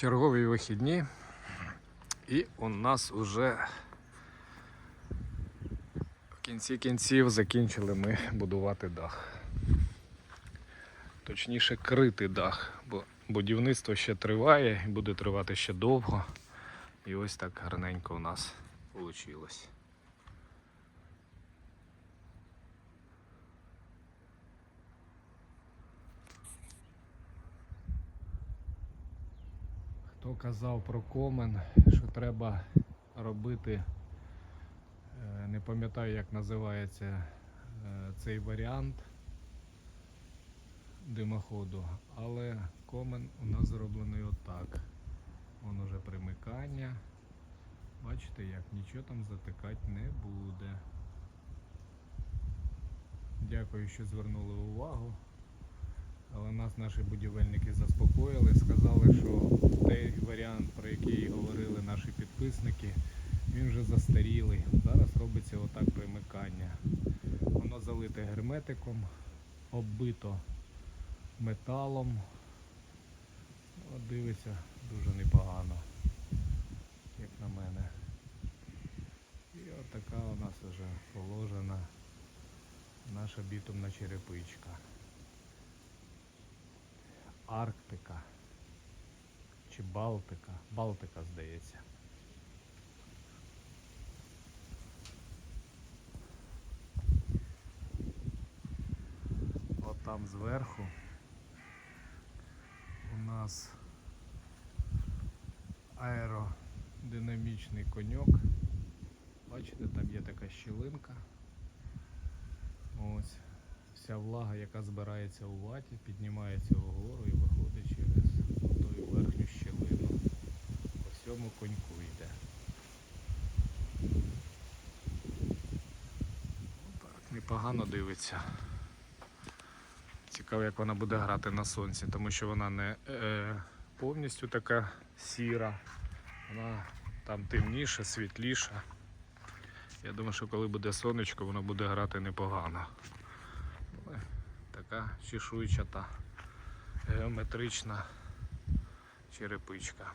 чергові вихідні, і у нас уже в кінці кінців закінчили ми будувати дах. Точніше, крити дах, бо будівництво ще триває і буде тривати ще довго. І ось так гарненько у нас вийшло. Хто казав про комен, що треба робити, е, не пам'ятаю, як називається е, цей варіант димоходу, але комен у нас зроблений отак. Вон уже примикання. Бачите, як нічого там затикати не буде. Дякую, що звернули увагу. Але нас наші будівельники заспокоїли, сказали, що той варіант, про який говорили наші підписники, він вже застарілий. Зараз робиться отак примикання. Воно залите герметиком, оббито металом. От дивиться дуже непогано, як на мене. І от у нас вже положена наша бітумна черепичка. Арктика чи Балтика. Балтика, здається. От там зверху у нас аеродинамічний коньок. Бачите, там є така щілинка. Ось вся влага, яка збирається у ваті, піднімається вгору По всьому коньку йде. Так, непогано дивиться. Цікаво, як вона буде грати на сонці, тому що вона не е, повністю така сіра, вона там темніша, світліша. Я думаю, що коли буде сонечко, воно буде грати непогано. Така чешуйчата геометрична черепичка.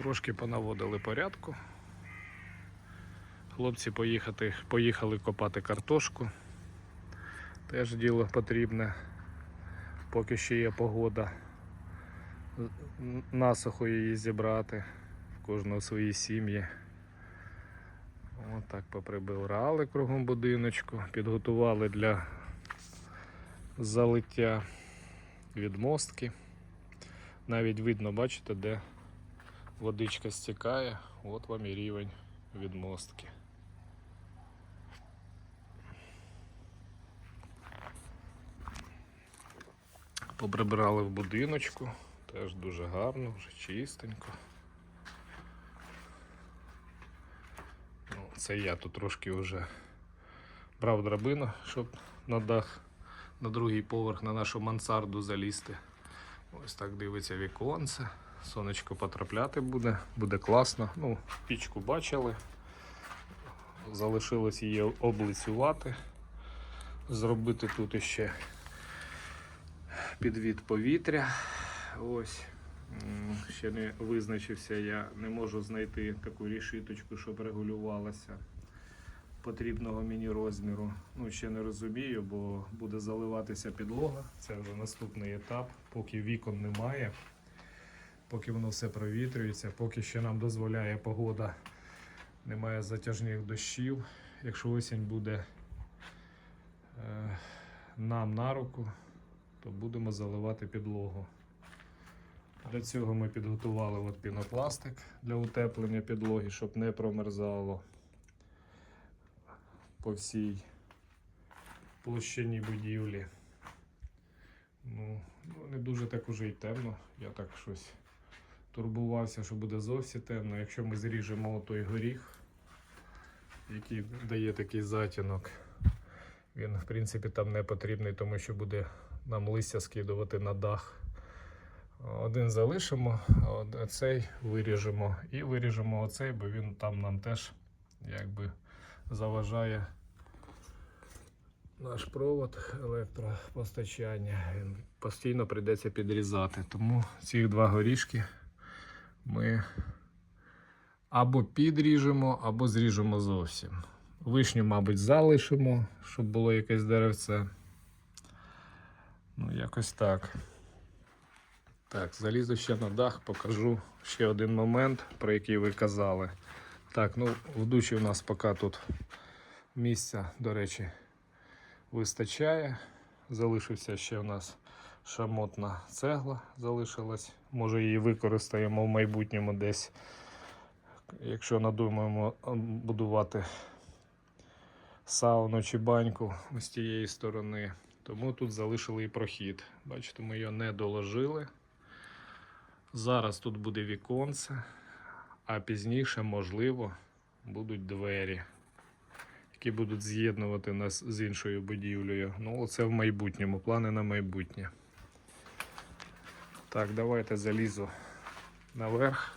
Трошки понаводили порядку. Хлопці поїхати, поїхали копати картошку. Теж діло потрібне, поки ще є погода. Насухо її зібрати, в кожного свої сім'ї. Отак поприбирали кругом будиночку, підготували для залиття відмостки. Навіть видно, бачите, де водичка стікає, от вам і рівень відмостки. Поприбирали в будиночку, теж дуже гарно, вже чистенько. Ну, це я тут трошки вже брав драбину, щоб на дах, на другий поверх, на нашу мансарду залізти. Ось так дивиться віконце. Сонечко потрапляти буде, буде класно. Ну, пічку бачили. Залишилось її облицювати, зробити тут іще підвід повітря. Ось. Ще не визначився, я не можу знайти таку рішиточку, щоб регулювалася потрібного мені розміру. Ну, ще не розумію, бо буде заливатися підлога. Це вже наступний етап, поки вікон немає, поки воно все провітрюється, поки ще нам дозволяє погода, немає затяжних дощів. Якщо осінь буде е, нам на руку, то будемо заливати підлогу. Для цього ми підготували от пінопластик для утеплення підлоги, щоб не промерзало по всій площині будівлі. Ну, ну, не дуже так уже й темно. Я так щось турбувався, що буде зовсім темно. Якщо ми зріжемо той горіх, який дає такий затінок, він в принципі там не потрібний, тому що буде нам листя скидувати на дах. Один залишимо, цей виріжемо і виріжемо оцей, бо він там нам теж якби заважає наш провод електропостачання. Він постійно прийдеться підрізати. Тому ці два горішки ми або підріжемо, або зріжемо зовсім. Вишню, мабуть, залишимо, щоб було якесь деревце. Ну, якось так. Так, залізу ще на дах, покажу ще один момент, про який ви казали. Так, ну в душі у нас поки тут місця, до речі, вистачає. Залишився ще у нас шамотна цегла залишилась. Може її використаємо в майбутньому десь, якщо надумаємо ем, будувати сауну чи баньку з тієї сторони. Тому тут залишили і прохід. Бачите, ми його не доложили. Зараз тут буде віконце, а пізніше, можливо, будуть двері, які будуть з'єднувати нас з іншою будівлею. Ну, це в майбутньому, плани на майбутнє. Так, давайте залізу наверх.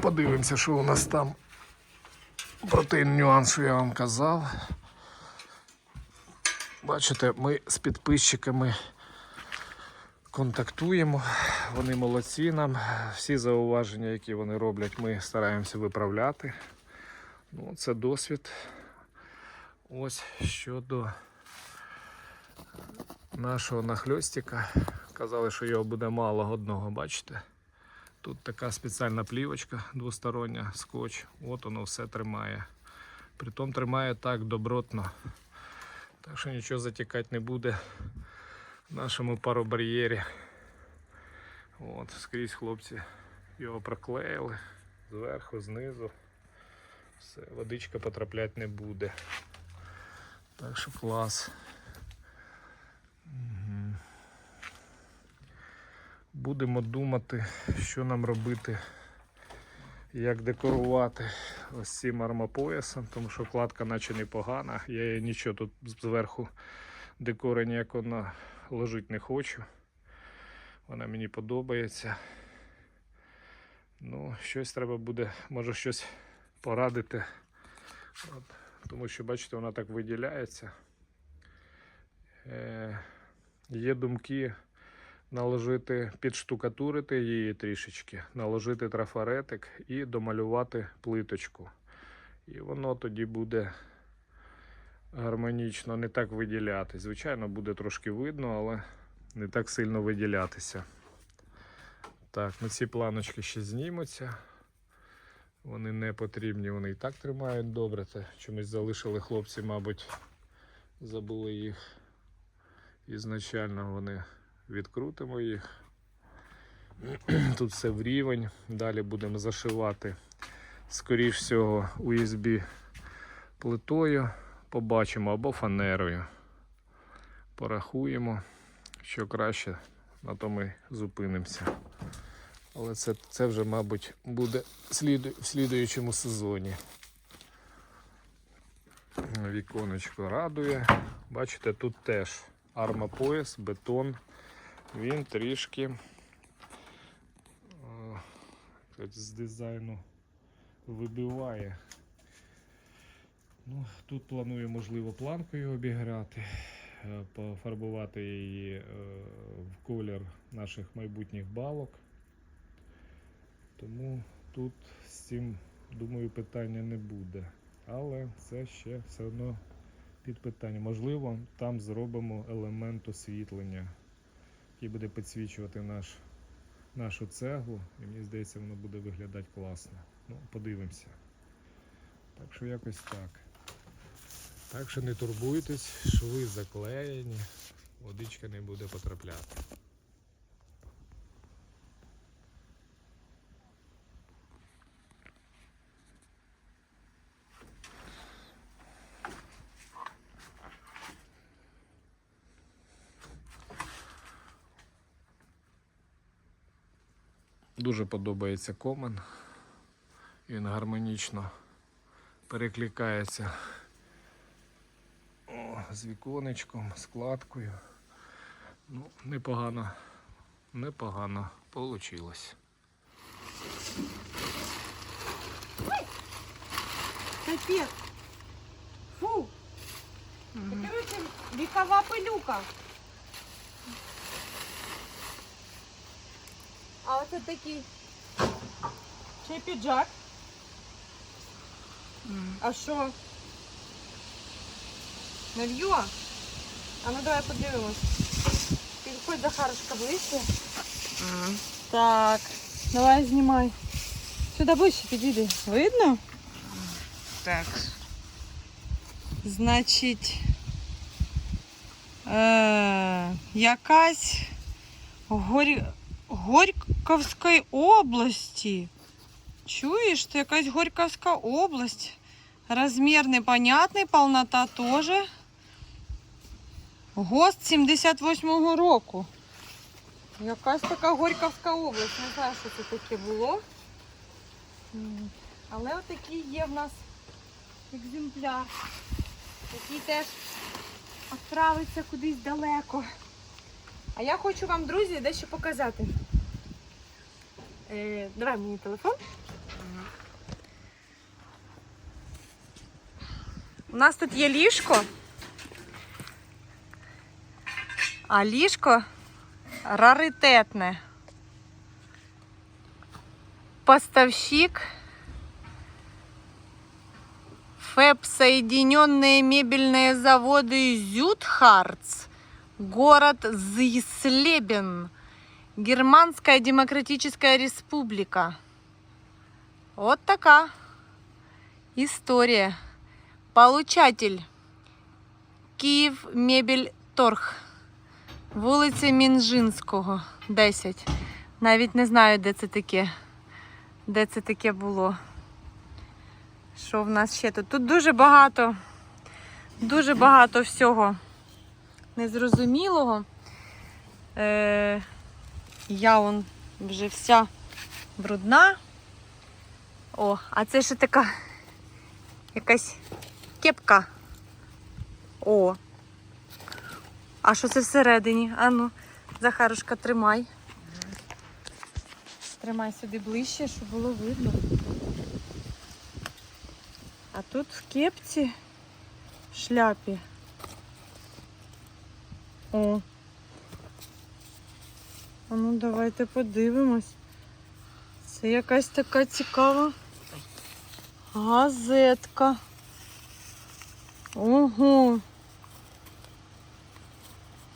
Подивимося, що у нас там. Про той нюанс, що я вам казав. Бачите, ми з підписчиками контактуємо. Вони молодці нам. Всі зауваження, які вони роблять, ми стараємося виправляти. Ну, це досвід. Ось щодо нашого нахльостика. Казали, що його буде мало одного, бачите? Тут така спеціальна плівочка двостороння, скотч. От воно все тримає. Притом тримає так добротно. Так що нічого затікати не буде в нашому паробар'єрі. От, скрізь хлопці його проклеїли зверху, знизу. Все, водичка потрапляти не буде. Так що клас. Будемо думати, що нам робити, як декорувати ось цим армопоясом, тому що кладка наче непогана. Я її нічого тут зверху декора ніякого наложити не хочу. Вона мені подобається. Ну, щось треба буде, може щось порадити. От, тому що, бачите, вона так виділяється. Е, є думки наложити, підштукатурити її трішечки, наложити трафаретик і домалювати плиточку. І воно тоді буде гармонічно не так виділятись. Звичайно, буде трошки видно, але не так сильно виділятися. Так, ну ці планочки ще знімуться. Вони не потрібні, вони і так тримають добре. Це чомусь залишили хлопці, мабуть, забули їх. Ізначально вони відкрутимо їх. Тут все в рівень. Далі будемо зашивати, скоріш всього, USB плитою. Побачимо або фанерою. Порахуємо, що краще, на то ми зупинимося. Але це, це вже, мабуть, буде в слідуючому сезоні. Віконечко радує. Бачите, тут теж армопояс, бетон. Він трішки е, з дизайну вибиває. Ну, тут планую, можливо, планкою обіграти, е, пофарбувати її е, в колір наших майбутніх балок. Тому тут з цим, думаю, питання не буде. Але це ще все одно під питання. Можливо, там зробимо елемент освітлення, який буде підсвічувати наш, нашу цеглу. І мені здається, воно буде виглядати класно. Ну, подивимося. Так що якось так. Так що не турбуйтесь, шви заклеєні, водичка не буде потрапляти. Дуже подобається комен. Він гармонічно перекликається О, з віконечком, з кладкою. Ну, непогано, непогано получилось. Капец. Фу. Да, короче, Вікова пилюка. А оце такий чий піджак. А що? Нав'ю? А ну давай подивимось. Підходь Захарушка ближче. Так, давай знімай. Сюди ближче підійди. Видно? Так. Значить, е, якась Горь... Горьковської області. Чуєш, це якась Горьковська область. Розмір непонятний, полнота теж. ГОСТ 78-го року. Якась така Горьковська область. Не знаю, що це таке було. Але отакий є в нас екземпляр який теж відправиться кудись далеко. А я хочу вам, друзі, дещо показати. Е, давай мені телефон. У нас тут є ліжко. А ліжко раритетне. Поставщик ФЭП Соединенные мебельные заводы Зютхарц, город Зислебен, Германская Демократическая Республика. Вот такая история. Получатель Київ Мебель Торг. Вулиця Мінжинського, 10. Навіть не знаю, де це таке. Де це таке було. Що в нас ще тут? Тут дуже багато, дуже багато всього незрозумілого. Е, я он вже вся брудна. О, а це ще така якась кепка. О. А що це всередині? Ану, Захарушка, тримай. Тримай сюди ближче, щоб було видно. А тут в кепці, в шляпі. О. А ну давайте подивимось. Це якась така цікава газетка. Ого.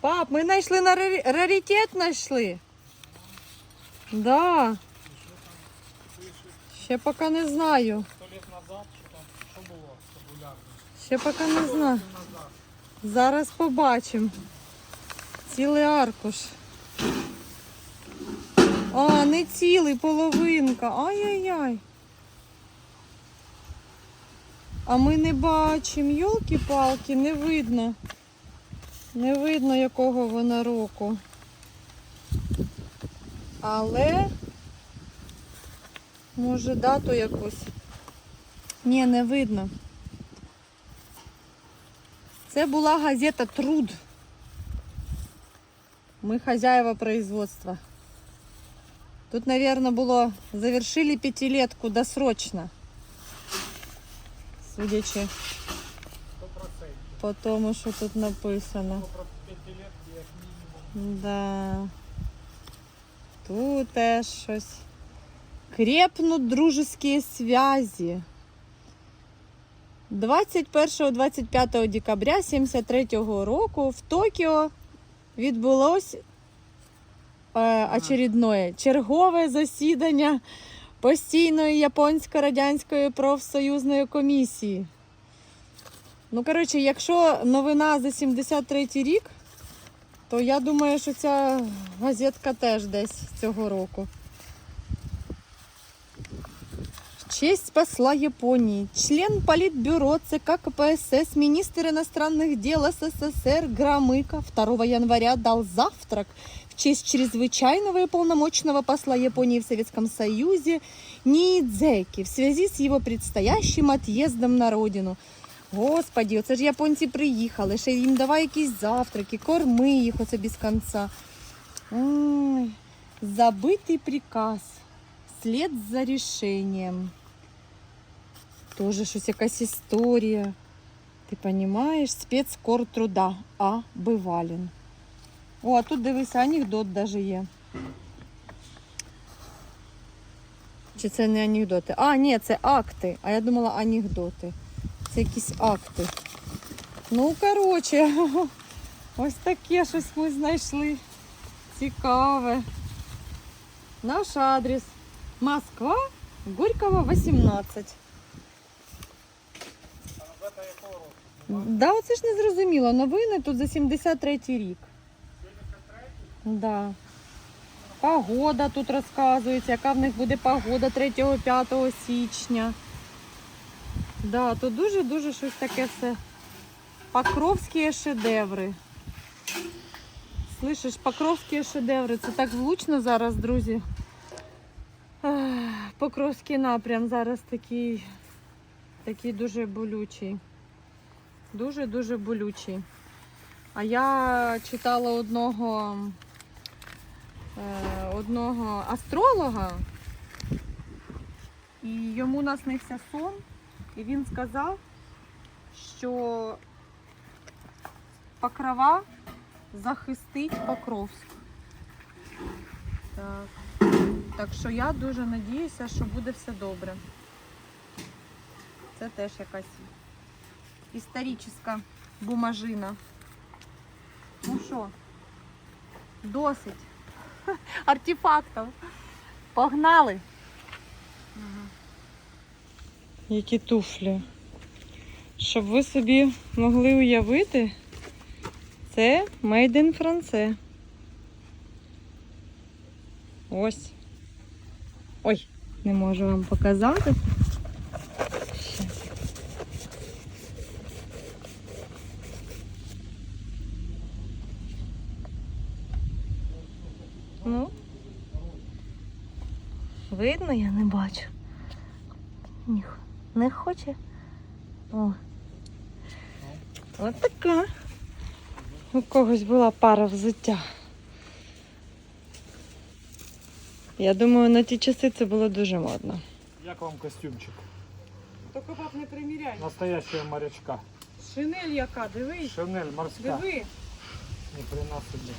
Пап, ми знайшли на рарі- раритет знайшли. Да. Ще поки не знаю. Сто лет назад, що там, що було популярно? Ще поки не знаю. Зараз побачимо. Цілий аркуш. А, не цілий, половинка. Ай-яй-яй. А ми не бачимо. Йолки-палки, не видно. Не видно, якого вона року. Але може дату якусь. Ні, не видно. Це була газета Труд. Ми хозяева производства. Тут, наверное, було завершили пятилетку досрочно. Судячи по тому, що тут написано. Да. Тут теж щось. Крепнуть дружеские связи. 21-25 декабря 73 року в Токіо відбулось очередное чергове засідання постійної японсько-радянської профсоюзної комісії. Ну, коротше, якщо новина за 73 рік, то я думаю, що ця газетка теж десь цього року. честь посла Японии, член Политбюро ЦК КПСС, министр иностранных дел СССР Громыко 2 января дал завтрак в честь чрезвычайного и полномочного посла Японии в Советском Союзе Ниидзеки в связи с его предстоящим отъездом на родину. Господі, оце ж японці приїхали, ще їм давай якісь завтраки, корми їх оце без кінця. Ой, забитий приказ. Слід за рішенням. Тоже щось якась історія. Ти розумієш, спецкор труда А. Бивалін. О, а тут дивися, анекдот даже є. Чи це не анекдоти? А, ні, це акти. А я думала анекдоти. Це якісь акти. Ну, коротше, ось таке щось ми знайшли. Цікаве. Наш адрес. Москва, Горького, 18. Да, оце ж не зрозуміло. Новини тут за 73-й рік. Да. Погода тут розказується, яка в них буде погода 3-5 січня. Да, тут дуже-дуже щось таке все. Покровські шедеври. Слышиш, Покровські шедеври. Це так влучно зараз, друзі. Покровський напрям зараз такий, такий дуже болючий. Дуже-дуже болючий. А я читала одного, е, одного астролога, і йому наснився сон, і він сказав, що Покрова захистить Покровськ. Так. так що я дуже надіюся, що буде все добре. Це теж якась історична бумажина. Ну що, досить артефактів. Погнали. Які туфлі. Щоб ви собі могли уявити, це Made in France. Ось. Ой, не можу вам показати. Ще. Ну, видно, я не бачу. Ніх, не хоче. О. От така. У когось була пара взуття. Я думаю, на ті часи це було дуже модно. Як вам костюмчик? Тільки пап не приміряй. Настоящего морячка. Шинель яка, дивись, Шинель морська. диви. Хрена собі.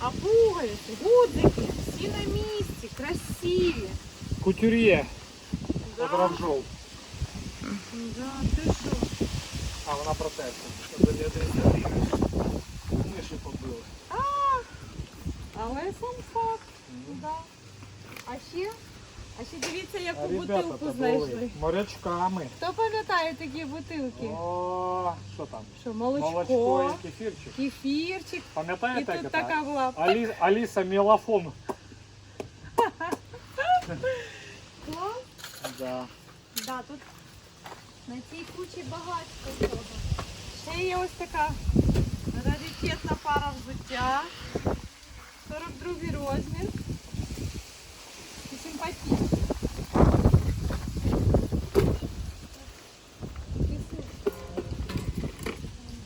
А пуговиці, гудзики, всі на місці, красиві. Кутюр'є. Да. Подражов. Да, ти що? А, вона протерта. За 200 гривень. Миші побили. Але сам факт, да. А ще, а ще дивіться, А яку ребята бутилку то знайшли. були морячками. Хто пам'ятає такі бутилки? О, що там? Що, молочко, Молочко і кефірчик. кефірчик. І Пам'ятаєте, тут як така була Алі... Аліса Мелафон. клас. Да. Да, тут на цій кучі багатько всього. Ще є ось така раритетна пара взуття. 42 розмір. І симпатична.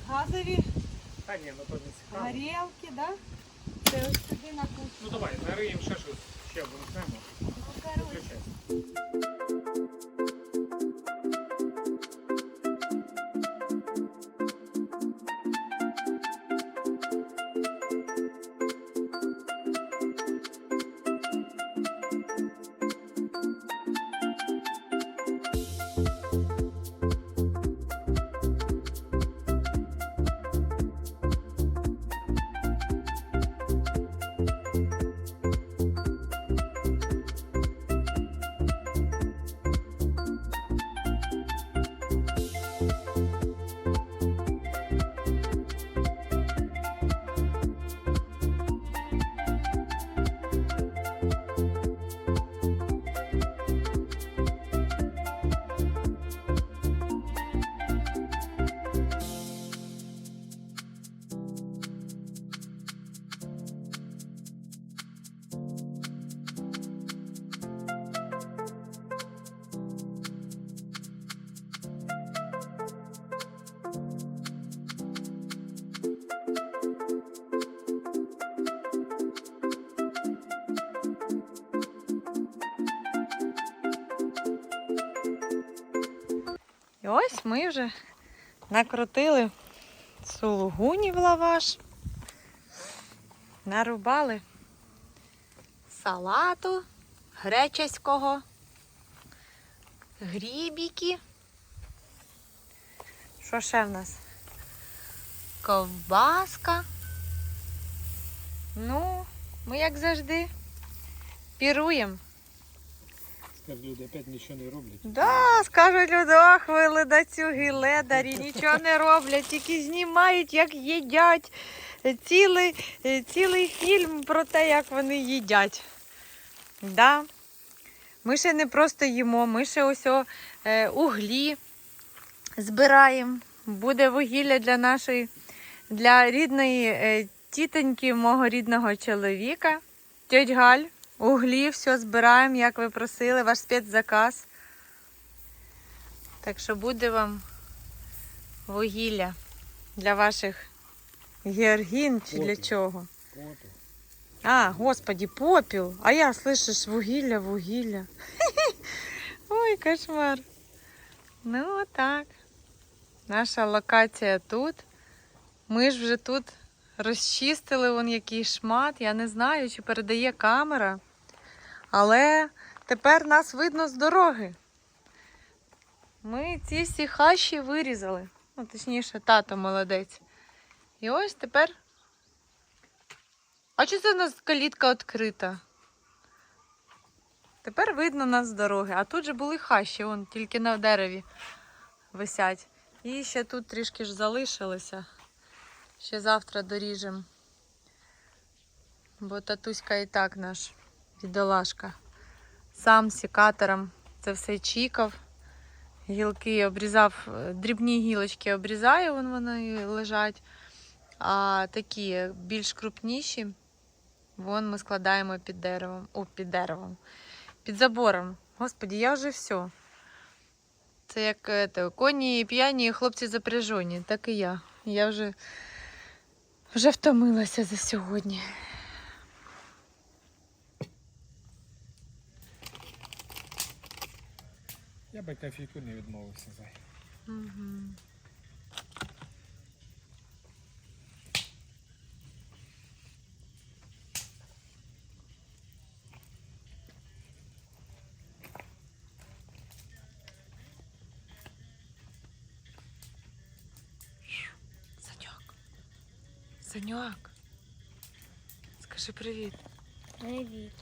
Газові Та ні, ну то не цікаво. горілки, да? Це ось сюди на кучу. Ну давай, нариємо ще щось. Ще ось ми вже Накрутили сулугуні в лаваш. Нарубали салату гречеського, грібіки. Що ще в нас? Ковбаска. Ну, ми як завжди піруємо. Скажуть, люди опять нічого не роблять. Да, скажуть люди, ах, ви ледацюги, ледарі, нічого не роблять, тільки знімають, як їдять. Цілий, цілий фільм про те, як вони їдять. Да. Ми ще не просто їмо, ми ще ось о, е, углі збираємо. Буде вугілля для нашої, для рідної е, тітоньки мого рідного чоловіка. Тьоть Галь, углі, все збираємо, як ви просили, ваш спецзаказ. Так що буде вам вугілля для ваших георгін чи для чого? От. А, господи, попіл. А я слышиш вугілля, вугілля. Ой, кошмар. Ну, отак. Наша локація тут. Ми ж вже тут розчистили вон який шмат. Я не знаю, чи передає камера. Але тепер нас видно з дороги. Ми ці всі хащі вирізали. Ну, точніше, тато молодець. І ось тепер а чи це у нас калітка відкрита? Тепер видно нас з дороги. А тут же були хащі, вон тільки на дереві висять. І ще тут трішки ж залишилося. Ще завтра доріжемо. Бо татуська і так наш бідолашка. Сам сікатором це все чікав. Гілки обрізав, е, дрібні гілочки обрізає, вон вони лежать. А такі більш крупніші, вон ми складаємо під деревом. О, під деревом. Під забором. Господі, я вже все. Це як это, коні п'яні, хлопці запряжені, так і я. Я вже, вже втомилася за сьогодні. Я би кофійку не відмовився зай. Угу. Саньок. Саньок. Скажи привіт. Привіт.